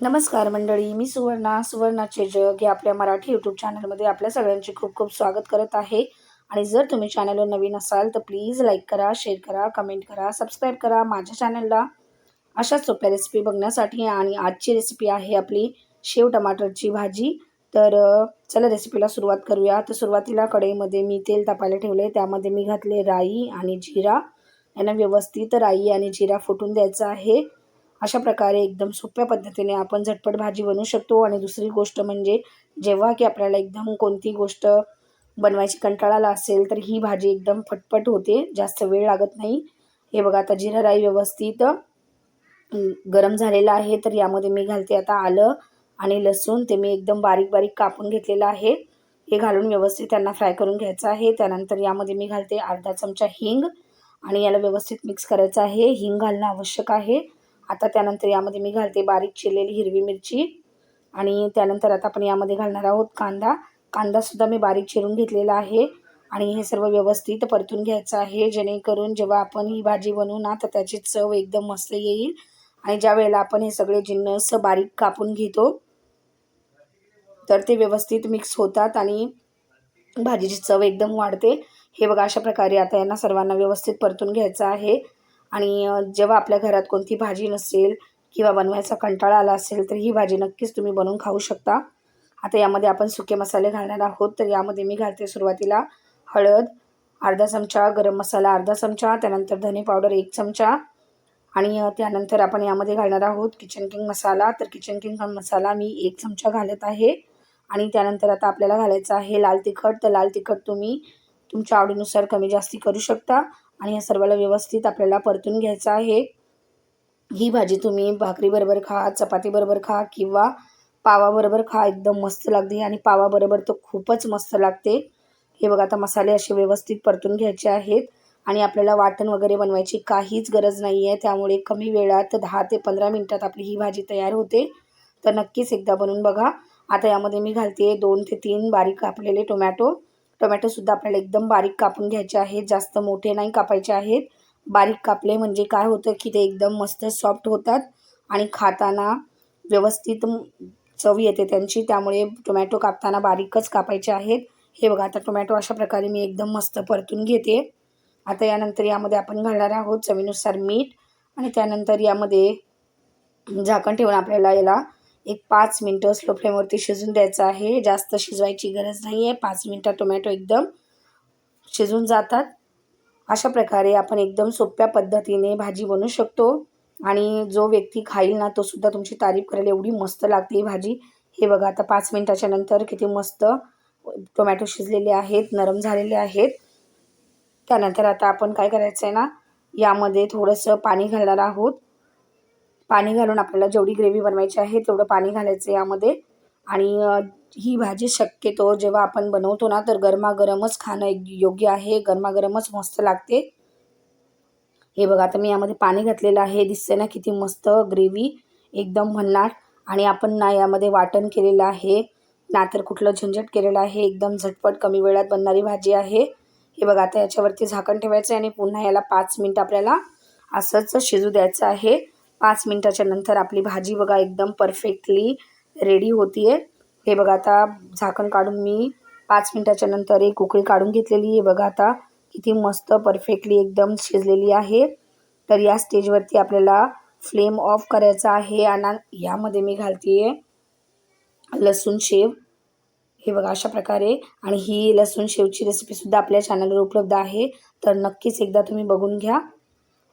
नमस्कार मंडळी मी सुवर्णा. सुवर्णाचे जग या आपल्या मराठी यूट्यूब चॅनलमध्ये आपल्या सगळ्यांचे खूप खूप स्वागत करत आहे. आणि जर तुम्ही चॅनलवर नवीन असाल तर प्लीज लाईक करा शेअर करा कमेंट करा सबस्क्राईब करा माझ्या चॅनलला अशाच सोप्या रेसिपी बघण्यासाठी आणि आजची रेसिपी आहे आपली शेव टमाटरची भाजी. तर चला रेसिपीला सुरुवात करूया. तर सुरुवातीला कढईमध्ये मी तेल तापायला ठेवले त्यामध्ये मी घातले राई आणि जिरा. यांना व्यवस्थित राई आणि जिरा फुटून द्यायचा आहे. अशा प्रकारे एकदम सोप्या पद्धतीने आपण झटपट भाजी बनवू शकतो. आणि दुसरी गोष्ट म्हणजे जेव्हा की आपल्याला एकदम कोणती गोष्ट बनवायची कंटाळाला असेल तर ही भाजी एकदम फटफट होते. जास्त वेळ लागत नाही. हे बघा आता जिरा राई व्यवस्थित गरम झालेला आहे तर यामध्ये मी घालते आता आलं आणि लसूण. ते मी एकदम बारीक बारीक कापून घेतलेलं आहे. हे घालून व्यवस्थित त्यांना फ्राय करून घ्यायचं आहे. त्यानंतर यामध्ये मी घालते अर्धा चमचा हिंग आणि याला व्यवस्थित मिक्स करायचं आहे. हिंग घालणं आवश्यक आहे. आता त्यानंतर यामध्ये मी घालते बारीक चिरलेली हिरवी मिरची. आणि त्यानंतर आता आपण यामध्ये घालणार आहोत कांदा. कांदासुद्धा मी बारीक चिरून घेतलेला आहे. आणि हे सर्व व्यवस्थित परतून घ्यायचं आहे. जेणेकरून जेव्हा आपण ही भाजी बनवू ना तर त्याची चव एकदम मस्त येईल. आणि ज्या वेळेला आपण हे सगळे जिन्नस बारीक कापून घेतो तर ते व्यवस्थित मिक्स होतात आणि भाजीची चव एकदम वाढते. हे बघा अशा प्रकारे आता यांना सर्वांना व्यवस्थित परतून घ्यायचं आहे. आणि जेव्हा आपल्या घरात कोणती भाजी नसेल किंवा बनवायचा कंटाळा आला असेल तर ही भाजी नक्कीच तुम्ही बनवून खाऊ शकता. आता यामध्ये आपण सुके मसाले घालणार आहोत तर यामध्ये मी घालते सुरुवातीला हळद अर्धा चमचा गरम मसाला अर्धा चमचा त्यानंतर धने पावडर एक चमचा आणि त्यानंतर आपण यामध्ये घालणार आहोत किचन किंग मसाला. तर किचन किंग मसाला मी एक चमचा घालत आहे आणि त्यानंतर आता आपल्याला घालायचं आहे लाल तिखट. तर लाल तिखट तुम्ही तुमच्या आवडीनुसार कमी जास्ती करू शकता. आणि या सर्वाला व्यवस्थित आपल्याला परतून घ्यायचं आहे. ही भाजी तुम्ही भाकरीबरोबर खा चपातीबरोबर खा किंवा पावाबरोबर खा एकदम मस्त लागते आणि पावाबरोबर तर खूपच मस्त लागते. हे बघा आता मसाले असे व्यवस्थित परतून घ्यायचे आहेत आणि आपल्याला वाटण वगैरे बनवायची काहीच गरज नाही आहे त्यामुळे कमी वेळात दहा ते पंधरा मिनटात आपली ही भाजी तयार होते. तर नक्कीच एकदा बनवून बघा. आता यामध्ये मी घालते दोन ते तीन बारीक कापलेले टोमॅटो. टोमॅटोसुद्धा आपल्याला एकदम बारीक कापून घ्यायचे आहेत. जास्त मोठे नाही कापायचे आहेत. बारीक कापले म्हणजे काय होतं की ते एकदम मस्त सॉफ्ट होतात आणि खाताना व्यवस्थित चव येते त्यांची. त्यामुळे टोमॅटो कापताना बारीकच कापायचे आहेत. हे बघा आता टोमॅटो अशा प्रकारे मी एकदम मस्त परतून घेते. आता यानंतर यामध्ये आपण घालणार आहोत चवीनुसार मीठ आणि त्यानंतर यामध्ये झाकण ठेवून आपल्याला याला एक पाच मिनटं स्लो फ्लेमवरती शिजून द्यायचं आहे. जास्त शिजवायची गरज नाही आहे पाच मिनटं टोमॅटो एकदम शिजून जातात. अशा प्रकारे आपण एकदम सोप्या पद्धतीने भाजी बनवू शकतो. आणि जो व्यक्ती खाईल ना तो सुद्धा तुमची तारीफ करेल. एवढी मस्त लागते ही भाजी. हे बघा आता पाच मिनटाच्या नंतर किती मस्त टोमॅटो शिजलेले आहेत नरम झालेले आहेत. त्यानंतर आता आपण काय करायचं आहे ना यामध्ये थोडंसं पाणी घालणार आहोत. पाणी घालून आपल्याला जेवढी ग्रेव्ही बनवायची आहे तेवढं पाणी घालायचं यामध्ये. आणि ही भाजी शक्यतो जेव्हा आपण बनवतो ना तर गरमागरमच खाणं योग्य आहे. गरमागरमच मस्त लागते. हे बघा आता मी यामध्ये पाणी घातलेलं आहे. दिसते ना किती मस्त ग्रेव्ही. एकदम भन्नाट. आणि आपण ना यामध्ये वाटण केलेलं आहे. ना तर कुठलं झंझट केलेलं आहे. एकदम झटपट कमी वेळात बनणारी भाजी आहे. हे बघा आता याच्यावरती झाकण ठेवायचं आहे आणि पुन्हा याला पाच मिनटं आपल्याला असंच शिजू द्यायचं आहे. पाच मिनटाच्या नंतर आपली भाजी बघा एकदम परफेक्टली रेडी होती आहे हे बघा आता झाकण काढून मी पाच मिनटाच्या नंतर एक उकळी काढून घेतलेली आहे. बघा आता किती मस्त परफेक्टली एकदम शिजलेली आहे. तर या स्टेजवरती आपल्याला फ्लेम ऑफ करायचा आहे आणि यामध्ये मी घालते लसूण शेव. हे बघा अशा प्रकारे. आणि ही लसूण शेवची रेसिपीसुद्धा आपल्या चॅनलवर उपलब्ध आहे. तर नक्कीच एकदा तुम्ही बघून घ्या.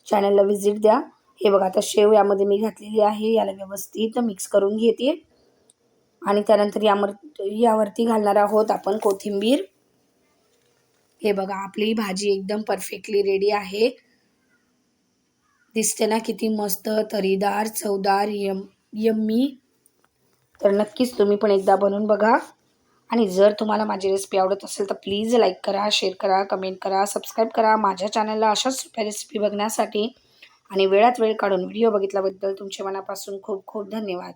चॅनलला व्हिजिट द्या. हे बघा आता शेव यामध्ये मी घातलेली आहे. याला व्यवस्थित मिक्स करून घेते. आणि त्यानंतर यावर यावरती घालणार आहोत आपण कोथिंबीर. हे बघा आपली भाजी एकदम परफेक्टली रेडी आहे. दिसते ना किती मस्त तरीदार चवदार यम यम्मी. तर नक्कीच तुम्ही पण एकदा बनवून बघा. आणि जर तुम्हाला माझी रेसिपी आवडत असेल तर प्लीज लाईक करा शेअर करा कमेंट करा सबस्क्राईब करा. माझ्या चॅनलला अशाच सोप्या रेसिपी बघण्यासाठी आणि वेळात वेळ काढून व्हिडिओ बघितल्याबद्दल तुमचे मनापासून खूप खूप धन्यवाद.